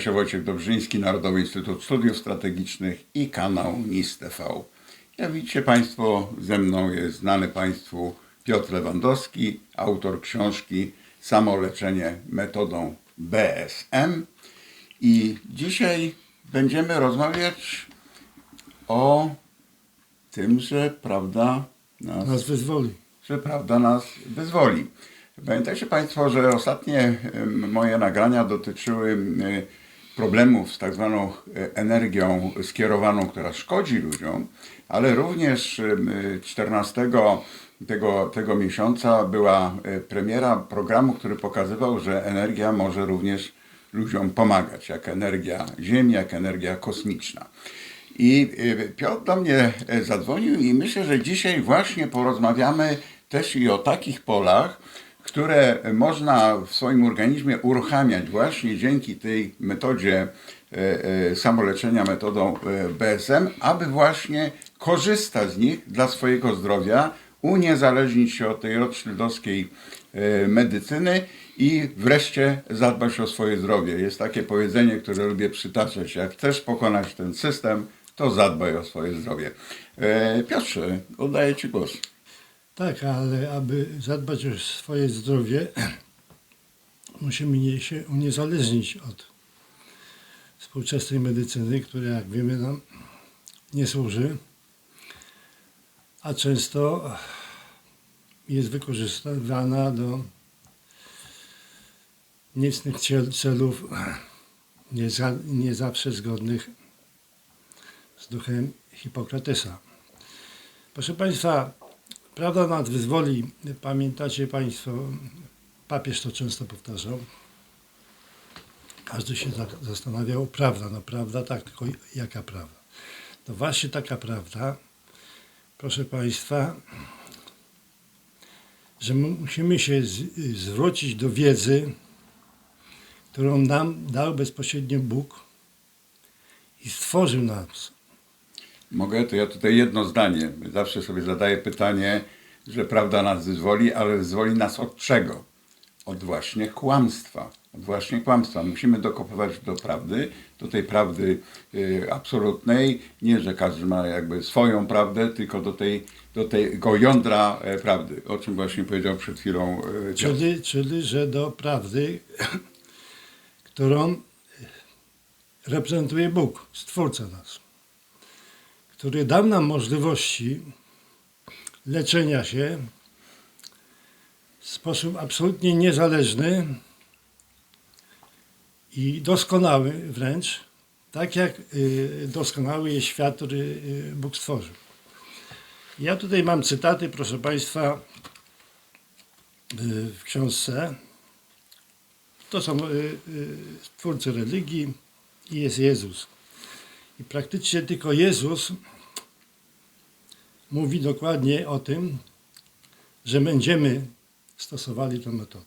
się Wojciech Dobrzyński, Narodowy Instytut Studiów Strategicznych i kanał NIS TV. Jak widzicie Państwo, ze mną jest znany Państwu Piotr Lewandowski, autor książki Samoleczenie metodą BSM. I dzisiaj będziemy rozmawiać o tym, że prawda nas Nas wyzwoli. że prawda nas wyzwoli. Pamiętajcie Państwo, że ostatnie moje nagrania dotyczyły problemów z tak zwaną e, energią skierowaną, która szkodzi ludziom, ale również em, 14 tego, tego miesiąca była e, premiera programu, który pokazywał, że energia może również ludziom pomagać, jak energia Ziemi, jak energia kosmiczna. I Piotr do mnie e, zadzwonił i myślę, że dzisiaj właśnie porozmawiamy też i o takich polach, które można w swoim organizmie uruchamiać właśnie dzięki tej metodzie e, e, samoleczenia, metodą e, BSM, aby właśnie korzystać z nich dla swojego zdrowia, uniezależnić się od tej rothschildowskiej medycyny i wreszcie zadbać o swoje zdrowie. Jest takie powiedzenie, które lubię przytaczać. Jak chcesz pokonać ten system, to zadbaj o swoje zdrowie. Piotrze, oddaję Ci głos. Tak, ale aby zadbać o swoje zdrowie, musimy się uniezależnić od współczesnej medycyny, która, jak wiemy, nam nie służy, a często jest wykorzystywana do niecnych celów, nie, za, nie zawsze zgodnych z duchem Hipokratesa. Proszę Państwa, prawda nas wyzwoli. Pamiętacie Państwo, papież to często powtarzał. Każdy się za- zastanawiał, prawda, no prawda, tak, tylko jaka prawda? No właśnie taka prawda, proszę Państwa, że my musimy się zwrócić do wiedzy, którą nam dał bezpośrednio Bóg i stworzył nas. Mogę? To ja tutaj jedno zdanie. Zawsze sobie zadaję pytanie, że prawda nas wyzwoli, ale wyzwoli nas od czego? Od właśnie kłamstwa. Od właśnie kłamstwa. Musimy dokopywać do prawdy, do tej prawdy y, absolutnej. Nie, że każdy ma jakby swoją prawdę, tylko do, tej, do tego jądra e, prawdy, o czym właśnie powiedział przed chwilą e. Czyli, czyli, że do prawdy, którą reprezentuje Bóg, Stwórca nas, który dał nam możliwości leczenia się w sposób absolutnie niezależny i doskonały wręcz, tak jak y, doskonały jest świat, który y, Bóg stworzył. Ja tutaj mam cytaty, proszę Państwa, y, w książce. To są twórcy religii i jest Jezus. I praktycznie tylko Jezus mówi dokładnie o tym, że będziemy stosowali tę metodę.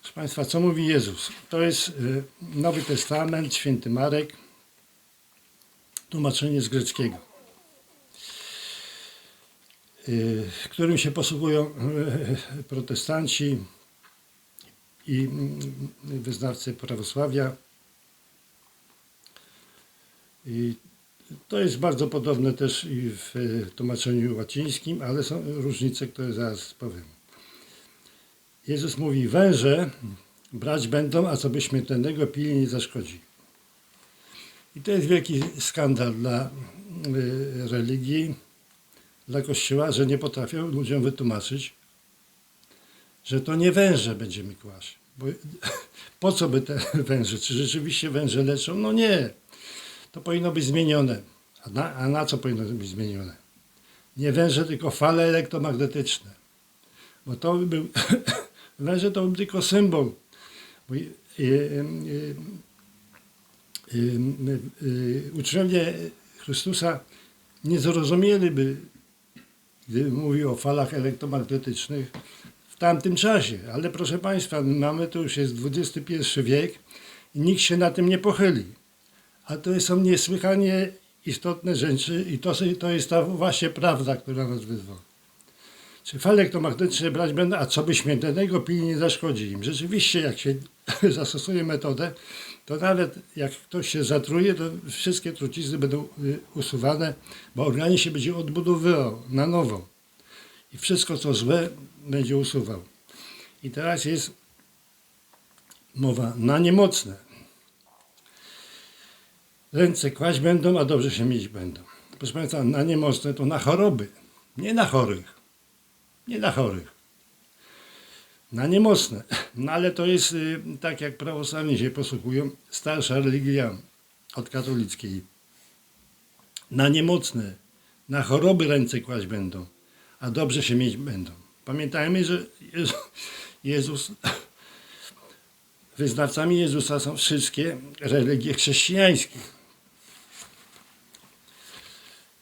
Proszę Państwa, co mówi Jezus? To jest y, Nowy Testament, Święty Marek, tłumaczenie z greckiego y, którym się posługują y, protestanci i wyznawcy prawosławia. I to jest bardzo podobne też i w y, tłumaczeniu łacińskim, ale są różnice, które zaraz powiem. Jezus mówi, węże brać będą, a co by śmiertelnego pili nie zaszkodzi. I to jest wielki skandal dla y, religii, dla Kościoła, że nie potrafią ludziom wytłumaczyć, że to nie węże będziemy kłaść. Bo po co by te węże? Czy rzeczywiście węże leczą? No nie. To powinno być zmienione. A na, a na co powinno być zmienione? Nie węże, tylko fale elektromagnetyczne. Bo to by był, węże to był tylko symbol. Bo, y, y, y, y, y, y, uczniowie Chrystusa nie zrozumieliby, gdy mówił o falach elektromagnetycznych w tamtym czasie. Ale proszę Państwa, mamy to już jest XXI wiek i nikt się na tym nie pochyli. A to są niesłychanie istotne rzeczy i to, to jest ta właśnie prawda, która nas wyzwoli. Czy fale elektromagnetyczne brać będą, a co by śmiertelnego pili nie zaszkodzi im. Rzeczywiście, jak się zastosuje metodę, to nawet jak ktoś się zatruje, to wszystkie trucizny będą y, usuwane, bo organizm się będzie odbudowywał na nowo. I wszystko, co złe, będzie usuwał. I teraz jest mowa na niemocne. Ręce kłaść będą, a dobrze się mieć będą. Proszę Państwa, na niemocne to na choroby, nie na chorych. Nie na chorych. Na niemocne. No ale to jest y, tak, jak prawosławni się posługują, starsza religia od katolickiej. Na niemocne, na choroby ręce kłaść będą, a dobrze się mieć będą. Pamiętajmy, że Jezu- Jezus, wyznawcami Jezusa są wszystkie religie chrześcijańskie.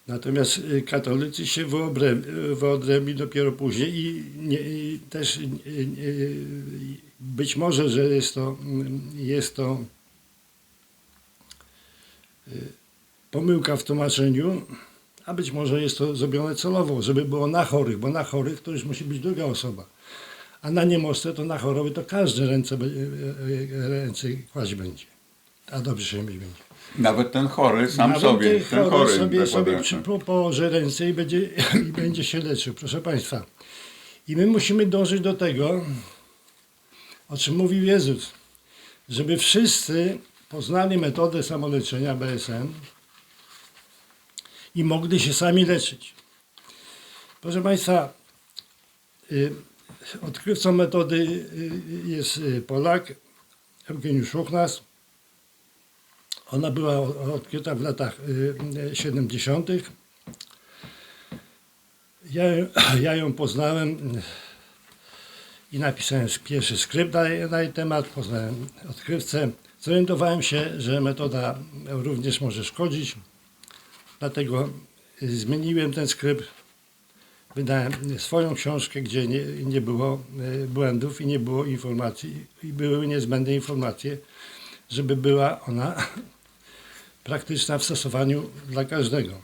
Natomiast y, katolicy się wyodrę- wyodrębni dopiero później i, nie, i też y, y, być może, że jest to, jest to pomyłka w tłumaczeniu, a być może jest to zrobione celowo, żeby było na chorych, bo na chorych to już musi być druga osoba. A na niemocne to na choroby to każde ręce, ręce kłaść będzie. A dobrze się mieć będzie. Nawet ten chory sam Nawet sobie, ten chory chory sobie, sobie położy ręce i będzie, i będzie się leczył, proszę Państwa. I my musimy dążyć do tego, o czym mówił Jezus, żeby wszyscy poznali metodę samoleczenia BSM i mogli się sami leczyć. Proszę Państwa, y, odkrywcą metody y, jest y, Polak, Eugeniusz Ruchnas. Ona była odkryta w latach y, 70. Ja, ja ją poznałem y, i napisałem pierwszy skrypt na, na jej temat, poznałem odkrywcę. Zorientowałem się, że metoda również może szkodzić, dlatego y, zmieniłem ten skrypt. Wydałem swoją książkę, gdzie nie, nie było y, błędów i nie było informacji, i były niezbędne informacje, żeby była ona praktyczna w stosowaniu dla każdego.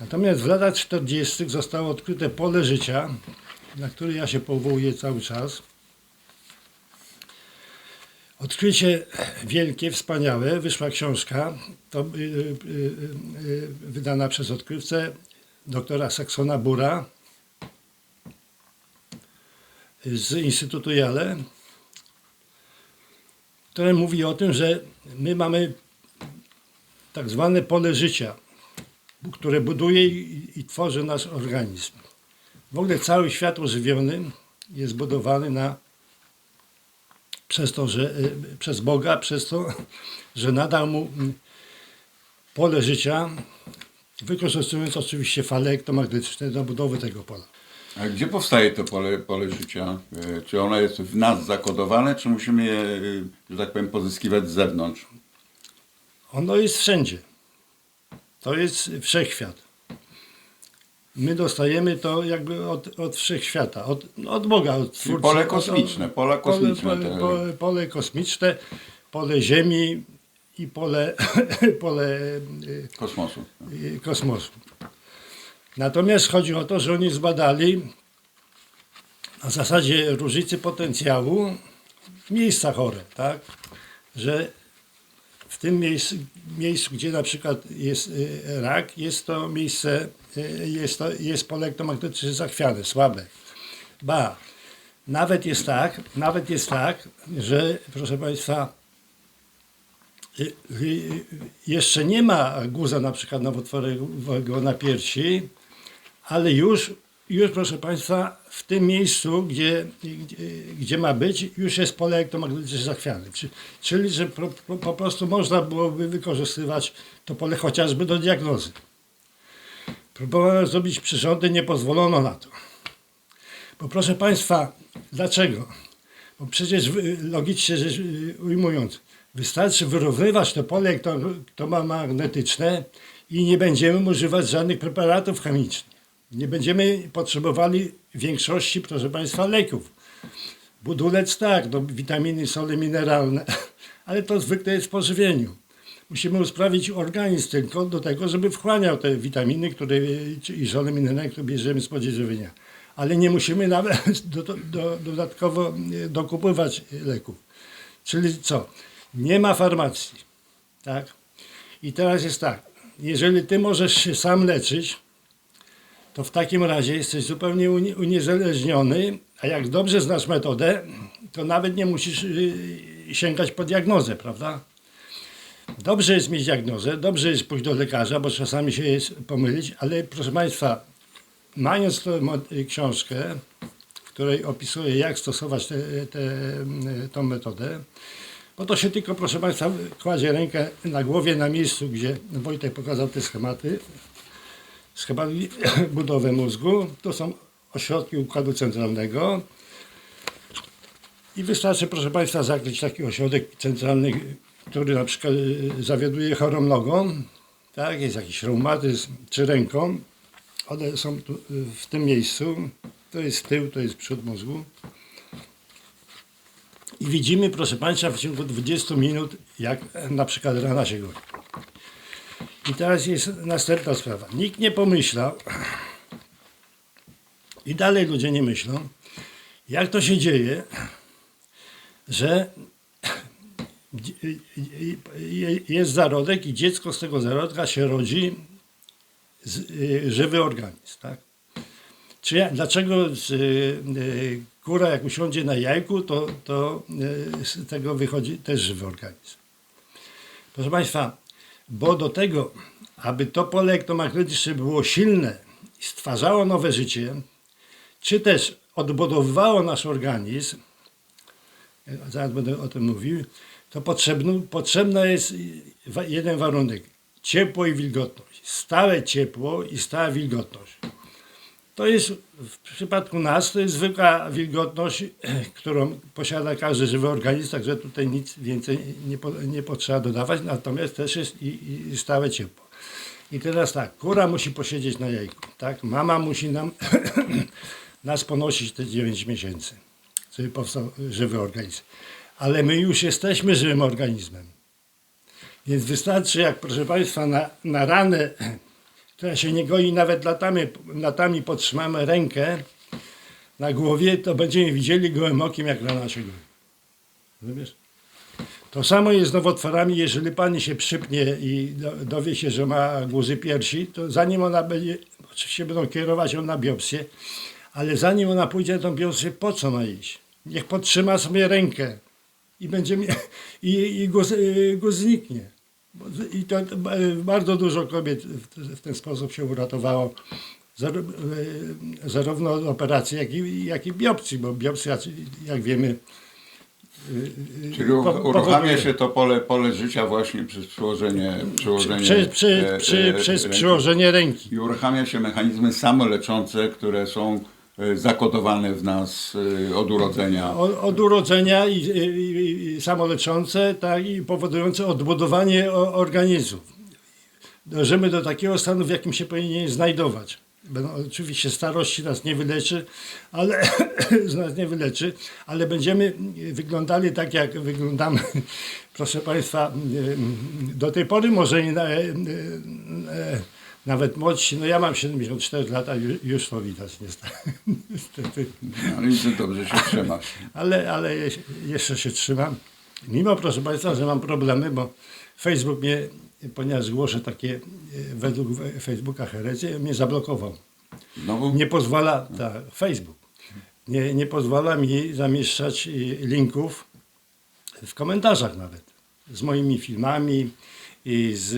Natomiast w latach 40. zostało odkryte pole życia, na które ja się powołuję cały czas. Odkrycie wielkie, wspaniałe, wyszła książka, to y, y, y, wydana przez odkrywcę doktora Saksona Bura z Instytutu Jale, które mówi o tym, że my mamy tak zwane pole życia, które buduje i, tworzy nasz organizm. W ogóle cały świat ożywiony jest budowany na, przez to, że y, przez Boga, przez to, że nadał mu pole życia, wykorzystując oczywiście fale elektromagnetyczne do budowy tego pola. A gdzie powstaje to pole, pole życia? E, Czy ono jest w nas zakodowane, czy musimy je, y, że tak powiem, pozyskiwać z zewnątrz? Ono jest wszędzie. To jest wszechświat. My dostajemy to jakby od, od wszechświata, od, od Boga, od Twórcy. pole od- kosmiczne, pola kosmiczne. Pole, pole, pole, pole kosmiczne, pole Ziemi i pole, pole y, Kosmosu. y, kosmosu. Natomiast chodzi o to, że oni zbadali na zasadzie różnicy potencjału miejsca chore, tak? Że w tym miejscu, miejscu, gdzie na przykład jest y, rak, jest to miejsce, y, jest, to, jest pole elektromagnetyczne zachwiane, słabe. Ba, nawet jest tak, nawet jest tak, że proszę Państwa, y, jeszcze nie ma guza na przykład nowotworowego na piersi, ale już, już proszę Państwa, w tym miejscu, gdzie, gdzie, gdzie ma być, już jest pole elektromagnetyczne zachwiane. Czy- Czyli, że po, po, po prostu można byłoby wykorzystywać to pole chociażby do diagnozy. Próbowano zrobić przyrządy, nie pozwolono na to. Bo proszę Państwa, dlaczego? Bo przecież logicznie rzecz y, ujmując, wystarczy wyrównywać to pole elektromagnetyczne i nie będziemy używać żadnych preparatów chemicznych. Nie będziemy potrzebowali większości, proszę Państwa, leków. Budulec tak, no, witaminy, sole mineralne, ale to zwykle jest w pożywieniu. Musimy usprawić organizm tylko do tego, żeby wchłaniał te witaminy które, i sole mineralne, które bierzemy z podziękowania. ale nie musimy nawet do, do, dodatkowo e, dokupywać leków. Czyli co? Nie ma farmacji, tak? I teraz jest tak, jeżeli ty możesz się sam leczyć, to w takim razie jesteś zupełnie uni- uniezależniony, a jak dobrze znasz metodę, to nawet nie musisz y, sięgać po diagnozę, prawda? Dobrze jest mieć diagnozę, dobrze jest pójść do lekarza, bo czasami się jest pomylić, ale proszę Państwa, mając mo- y, książkę, w której opisuję, jak stosować tę te, y, metodę, bo to się tylko, proszę Państwa, kładzie rękę na głowie, na miejscu, gdzie Wojtek pokazał te schematy, schematy budowy mózgu. To są ośrodki układu centralnego. I wystarczy, proszę Państwa, zakryć taki ośrodek centralny, który na przykład y, zawiaduje chorą nogą, tak, jest jakiś reumatyzm, czy ręką. One są tu, y, w tym miejscu. To jest tył, to jest przód mózgu. I widzimy, proszę Państwa, w ciągu 20 minut, jak na przykład rana się goi. I teraz jest następna sprawa. Nikt nie pomyślał, i dalej ludzie nie myślą, jak to się dzieje, że jest zarodek i dziecko z tego zarodka się rodzi y, żywy organizm, tak? Czy ja, dlaczego y, y, kura jak usiądzie na jajku, to, to z tego wychodzi też żywy organizm? Proszę Państwa, bo do tego, aby to pole elektromagnetyczne było silne stwarzało nowe życie, czy też odbudowywało nasz organizm, zaraz będę o tym mówił, to potrzebny, potrzebna jest jeden warunek. Ciepło i wilgotność. Stałe ciepło i stała wilgotność. To jest w przypadku nas, to jest zwykła wilgotność, którą posiada każdy żywy organizm, także tutaj nic więcej nie, po, nie potrzeba dodawać, natomiast też jest i, i stałe ciepło. I teraz tak, kura musi posiedzieć na jajku, tak? Mama musi nam nas ponosić te 9 miesięcy, żeby powstał żywy organizm. Ale my już jesteśmy żywym organizmem. Więc wystarczy, jak proszę Państwa, na, na ranę, która się nie goi nawet latami, latami podtrzymamy rękę na głowie, to będziemy widzieli gołym okiem, jak rana się goi. Rozumiesz? To samo jest z nowotworami, jeżeli pani się przypnie i do, dowie się, że ma guzy piersi, to zanim ona będzie, oczywiście będą kierować ją na biopsję, ale zanim ona pójdzie na tą biopsję, po co ma iść? Niech podtrzyma sobie rękę i będzie i, i guz, y, zniknie. I to ba- bardzo dużo kobiet w, ten sposób się uratowało. Y, Zarówno od operacji, jak i, jak i biopsji, bo biopsja, jak wiemy, y, y, Czyli po- uruchamia się to pole, pole życia właśnie przez przyłożenie, przyłożenie Przy, przy, e, przy, e, przez ręki. przyłożenie ręki. I uruchamia się mechanizmy samoleczące, które są e, zakodowane w nas e, od urodzenia. Od, od urodzenia i, i, i samoleczące, tak, i powodujące odbudowanie organizmu. Dążymy do takiego stanu, w jakim się powinien znajdować. Będą, oczywiście starości nas nie wyleczy, ale nas nie wyleczy, ale będziemy wyglądali tak, jak wyglądamy, proszę Państwa, do tej pory może nie, e, e, nawet młodsi, no ja mam 74 lata, ju- już to widać niestety. Ale i ty dobrze się trzymasz. ale, ale je- jeszcze się trzymam. Mimo, proszę Państwa, że mam problemy, bo Facebook mnie, ponieważ głoszę takie e, według we- Facebooka herecje, mnie zablokował. Znowu? Nie pozwala, tak, Facebook, nie, nie pozwala mi zamieszczać e, linków w komentarzach nawet. Z moimi filmami i z,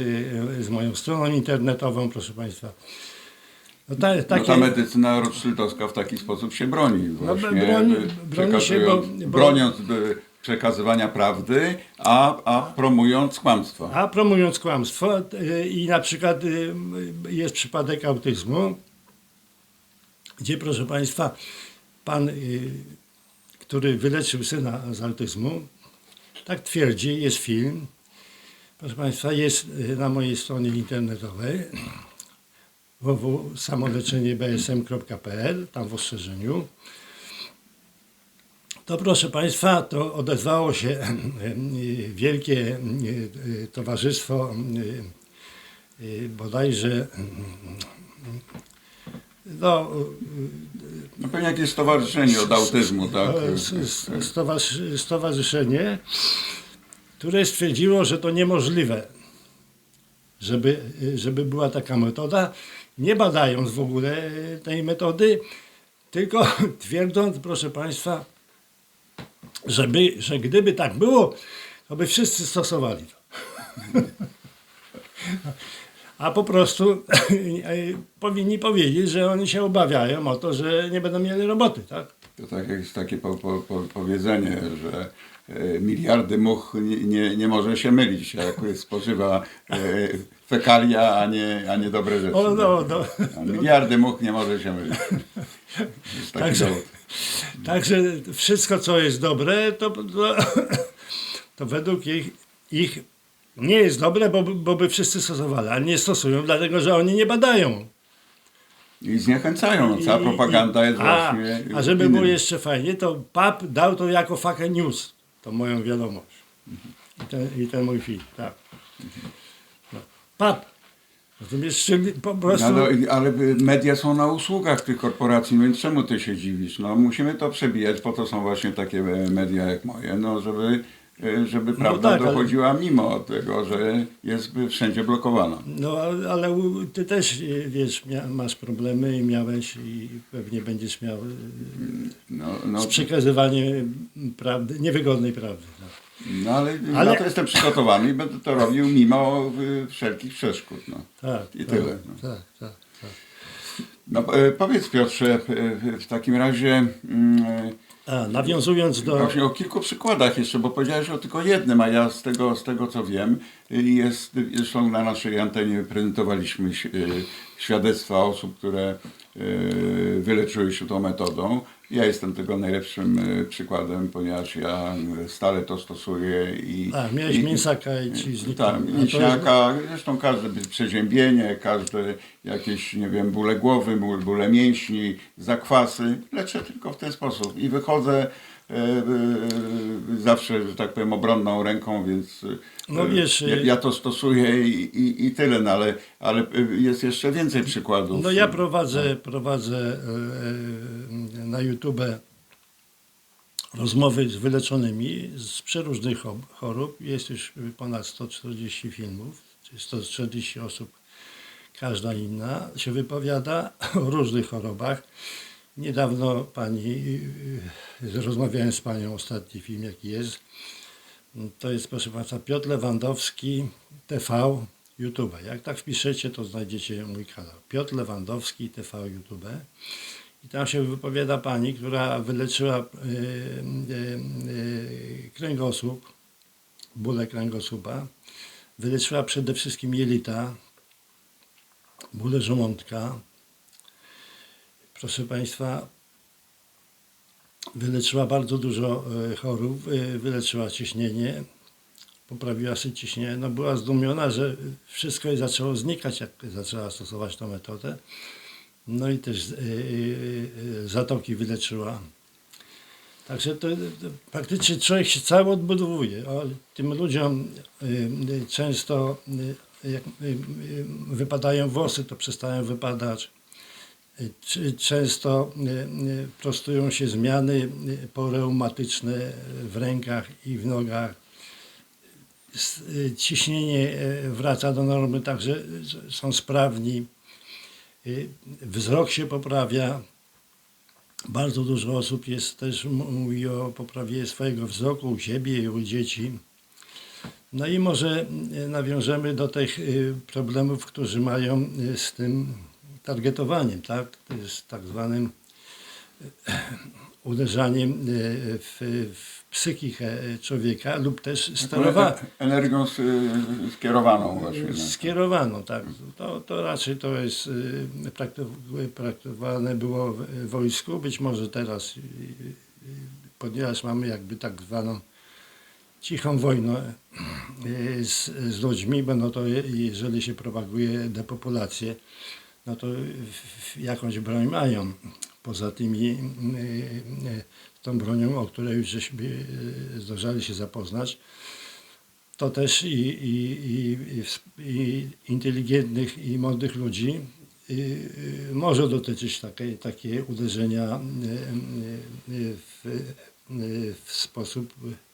e, z moją stroną internetową, proszę Państwa. No, ta, No takie, ta medycyna rothschildowska w taki sposób się broni. Właśnie, broni- e, broni się, bo- bo- broniąc e, przekazywania prawdy, a, a promując kłamstwa. A promując kłamstwo y, i na przykład y, jest przypadek autyzmu, gdzie proszę Państwa, pan, który wyleczył syna z autyzmu, tak twierdzi, jest film, proszę Państwa, jest y, na mojej stronie internetowej www.samoleczeniebsm.pl, tam w ostrzeżeniu. To proszę Państwa, to odezwało się wielkie e, towarzystwo bodajże no, No pewnie jakieś stowarzyszenie od autyzmu, tak? stowarzyszenie, które stwierdziło, że to niemożliwe, żeby, żeby była taka metoda, nie badając w ogóle e, tej metody, tylko twierdząc, proszę Państwa, żeby, że gdyby tak było, to by wszyscy stosowali to. A po prostu powinni powiedzieć, że oni się obawiają o to, że nie będą mieli roboty, tak? To tak jest takie po, po, po, powiedzenie, że e, miliardy much nie, nie, nie może się mylić, jak spożywa e, fekalia, a nie, a nie dobre rzeczy. O, no, no. A miliardy much nie może się mylić. Także- dowód. Także wszystko, co jest dobre, to, to, to według ich, ich nie jest dobre, bo, bo by wszyscy stosowali, a nie stosują, dlatego że oni nie badają. I zniechęcają. No, cała I- propaganda jest a, właśnie. A żeby było jeszcze fajnie, to PAP dał to jako fake news, to moją wiadomość. I ten, i ten mój film, tak. No. PAP. Rozumiesz, po prostu... No, ale, ale media są na usługach tych korporacji, więc czemu ty się dziwisz? No, musimy to przebijać, po to są właśnie takie media jak moje, no, żeby, żeby prawda tak, ale- dochodziła mimo tego, że jest wszędzie blokowana. No ale ty też y, wiesz, masz problemy i miałeś i pewnie będziesz miał y, No, no, z przekazywaniem prawdy, niewygodnej prawdy. No. no ale, Ale- na to jestem przygotowany i będę to robił mimo e, wszelkich przeszkód. No. Tak, I tak, tyle, no. Tak, tak, tak. No, e, powiedz Piotrze, e, w takim razie e, A, nawiązując do... Właśnie o kilku przykładach jeszcze, bo powiedziałeś o tylko jednym, a ja z tego, z tego co wiem, jest, zresztą na naszej antenie prezentowaliśmy y, świadectwa osób, które wyleczyły się tą metodą. Ja jestem tego najlepszym y, przykładem, ponieważ ja stale to stosuję i... A, miałeś i, mięsaka i ci zniknął. tak, to mięśniaka, zresztą każde przeziębienie, każde jakieś, nie wiem, bóle głowy, ból- bóle mięśni, zakwasy, leczę tylko w ten sposób i wychodzę zawsze, że tak powiem, obronną ręką, więc e, No wiesz, ja, e, ja to stosuję i, i, i tyle, no ale, ale jest jeszcze więcej przykładów. No ja prowadzę, prowadzę e, e, na YouTube rozmowy z wyleczonymi z przeróżnych cho- chorób. Jest już ponad 140 filmów, czyli 140 osób, każda inna się wypowiada o różnych chorobach. Niedawno pani, e, rozmawiałem z panią, ostatni film jaki jest, to jest proszę Państwa Piotr Lewandowski TV YouTube. Jak tak wpiszecie, to znajdziecie mój kanał. Piotr Lewandowski TV YouTube. I tam się wypowiada pani, która wyleczyła y, y, y, kręgosłup, bóle kręgosłupa. Wyleczyła przede wszystkim jelita, bóle żołądka. Proszę Państwa, wyleczyła bardzo dużo e, chorób, e, wyleczyła ciśnienie, poprawiła sobie ciśnienie. No była zdumiona, że wszystko jej zaczęło znikać, jak zaczęła stosować tę metodę. No i też e, zatoki wyleczyła. Także to, praktycznie człowiek się cały odbudowuje. O, tym ludziom często jak wypadają włosy, to przestają wypadać. Często e, e, prostują się zmiany e, poreumatyczne w rękach i w nogach. Ciśnienie wraca do normy, także są sprawni. Wzrok się poprawia. Bardzo dużo osób jest też mówi o poprawie swojego wzroku u siebie i u dzieci. No i może nawiążemy do tych problemów, którzy mają z tym targetowaniem, tak? To jest tak zwanym e, uderzaniem e, w, w psychikę człowieka lub też sterowa, Energią s- skierowaną właśnie. no. skierowaną, tak. To, to raczej to jest e, prakty- praktykowane było w wojsku, być może teraz, e, e, ponieważ mamy jakby tak zwaną cichą wojnę e, z, z ludźmi, bo no to je- jeżeli się propaguje depopulację, no to jakąś broń mają. Poza tymi, e, e, tą bronią, o której już żeśmy zdążali się zapoznać, to też i, i, i, i, inteligentnych i młodych ludzi y, y, może dotyczyć takie, takie uderzenia y, y, y, w, y, w sposób, y,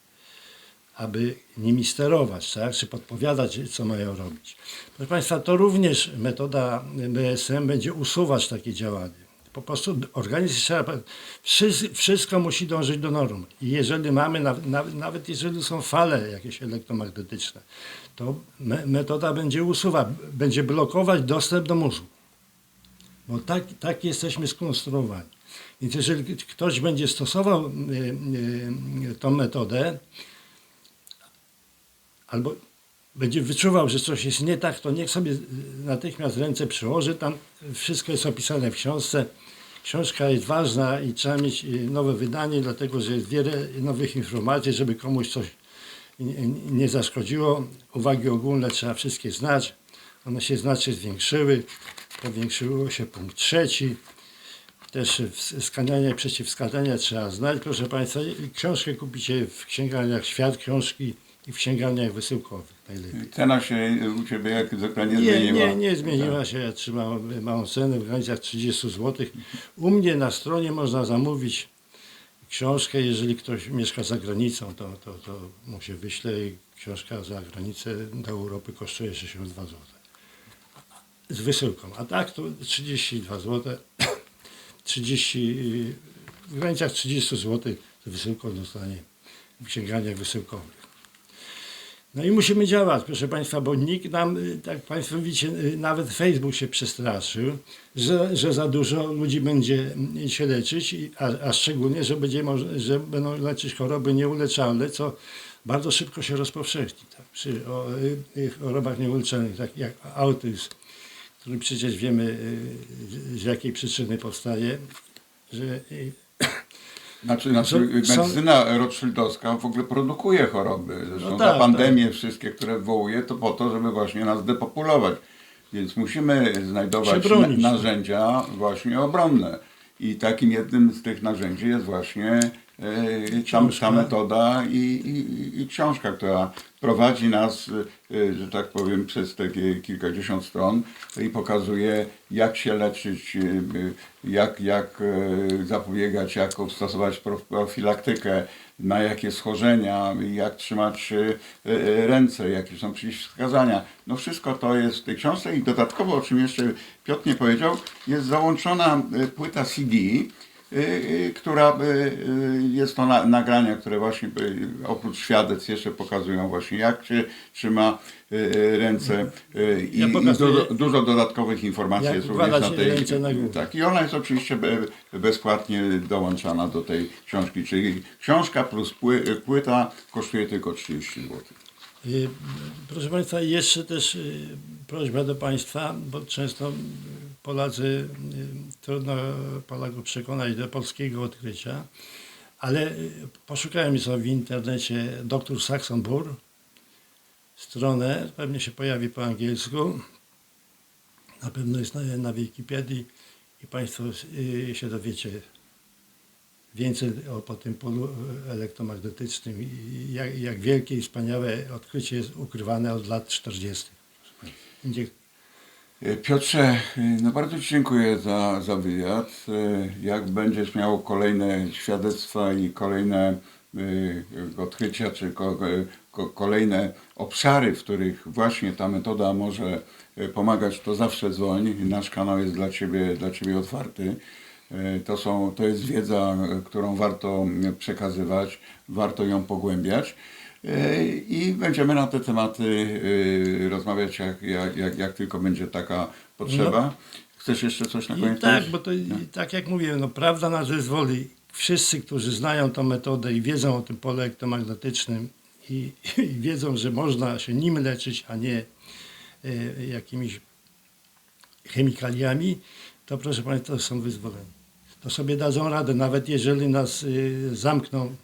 aby nimi sterować, tak? czy podpowiadać, co mają robić. Proszę Państwa, to również metoda BSM będzie usuwać takie działanie. Po prostu organizm trzeba, wszy- wszystko musi dążyć do norm. I jeżeli mamy, naw- naw- nawet jeżeli są fale jakieś elektromagnetyczne, to me, metoda będzie usuwać, będzie blokować dostęp do mózgu. Bo tak, tak jesteśmy skonstruowani. Więc jeżeli ktoś będzie stosował y, y, tą metodę, albo będzie wyczuwał, że coś jest nie tak, to niech sobie natychmiast ręce przyłoży. Tam wszystko jest opisane w książce. Książka jest ważna i trzeba mieć y, nowe wydanie, dlatego że jest wiele nowych informacji, żeby komuś coś nie- zaszkodziło. Uwagi ogólne trzeba wszystkie znać. One się znacznie zwiększyły. Powiększyło się punkt trzeci. Też skanianie przeciwskazania trzeba znać. Proszę Państwa, książkę kupicie w księgarniach Świat Książki i w księgarniach wysyłkowych najlepiej. Cena się u Ciebie jak zwykle nie Nie, zmieniła. nie, nie zmieniła się. Ja trzymam małą cenę w granicach 30 zł. U mnie na stronie można zamówić książkę, jeżeli ktoś mieszka za granicą, to, to, to mu się wyśle i książka za granicę do Europy kosztuje 62 zł. Z wysyłką. A tak to 32 zł. 30, y, w granicach 30 zł z wysyłką dostanie w księgarniach wysyłkowych. No i musimy działać, proszę Państwa, bo nikt nam, y, tak Państwo widzicie, y, nawet Facebook się przestraszył, że, że za dużo ludzi będzie mm, się leczyć, a, a szczególnie, że, będzie, że będą leczyć choroby nieuleczalne, co bardzo szybko się rozpowszechni. Tak? Przy o, y, chorobach nieuleczalnych, tak jak autyzm, który przecież wiemy z jakiej przyczyny powstaje, że Znaczy, znaczy Są- są- medycyna rothschildowska w ogóle produkuje choroby. Zresztą No te tak, pandemie wszystkie, które wywołuje, to po to, żeby właśnie nas depopulować. Więc musimy znajdować narzędzia właśnie obronne. I takim jednym z tych narzędzi jest właśnie tam, Książka. ta metoda i, i, i książka, która prowadzi nas, e, że tak powiem, przez te ki- kilkadziesiąt stron i pokazuje, jak się leczyć, e, jak, jak e, zapobiegać, jak stosować prof- profilaktykę, na jakie schorzenia, jak trzymać e, e, ręce, jakie są przeciwwskazania. No wszystko to jest w tej książce i dodatkowo, o czym jeszcze Piotr nie powiedział, jest załączona e, płyta CD, która y, y, jest to na, nagrania, które właśnie y, oprócz świadectw jeszcze pokazują właśnie jak się trzyma y, y, ręce y, i, Ja i dużo, dodatkowych informacji jest również na tej na tak i ona jest oczywiście be, bezpłatnie dołączana do tej książki, czyli książka plus pły, płyta kosztuje tylko 30 zł. Y, Proszę Państwa, jeszcze też y, prośba do Państwa, bo często y, Polacy, y, trudno Polaków przekonać do polskiego odkrycia, ale y, poszukałem sobie w internecie dr Saxon stronę, pewnie się pojawi po angielsku, na pewno jest na, na Wikipedii i Państwo y, się dowiecie więcej o po tym polu elektromagnetycznym i jak, jak wielkie i wspaniałe odkrycie jest ukrywane od lat 40. Dzie- E, Piotrze, y, no bardzo Ci dziękuję za, za wywiad. Y, Jak będziesz miał kolejne świadectwa i kolejne odkrycia, czy ko, ko, kolejne obszary, w których właśnie ta metoda może pomagać, to zawsze dzwoń. Nasz kanał jest dla Ciebie, dla ciebie otwarty. To, są, to jest wiedza, którą warto y, przekazywać, warto ją pogłębiać. E, I będziemy na te tematy y, rozmawiać, jak, jak, jak, tylko będzie taka potrzeba. Chcesz jeszcze coś na I koniec tak, powiedzieć? bo to i tak jak mówię, no, prawda nas wyzwoli. Wszyscy, którzy znają tą metodę i wiedzą o tym polu elektromagnetycznym i, i wiedzą, że można się nim leczyć, a nie e, jakimiś chemikaliami, to proszę Państwa, są wyzwoleni. To sobie dadzą radę, nawet jeżeli nas y, zamkną,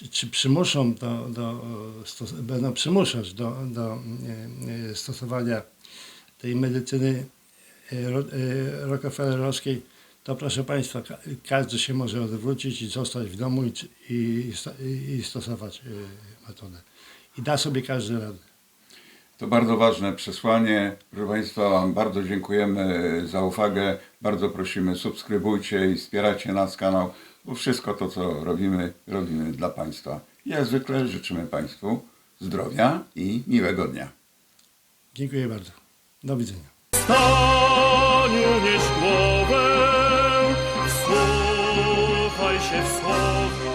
czy, czy przymuszą do, do, stos- będą przymuszać do, do y, y, stosowania tej medycyny ro- rockefellerowskiej, to proszę Państwa, ka- każdy się może odwrócić i zostać w domu i, i, i stosować metodę. I da sobie każdy radę. To bardzo ważne przesłanie. Proszę Państwa, bardzo dziękujemy za uwagę. Bardzo prosimy, subskrybujcie i wspierajcie nasz kanał, bo wszystko to, co robimy, robimy dla Państwa. Jak zwykle życzymy Państwu zdrowia i miłego dnia. Dziękuję bardzo. Do widzenia. Staniu nieś głowę, wsłuchaj się w słowo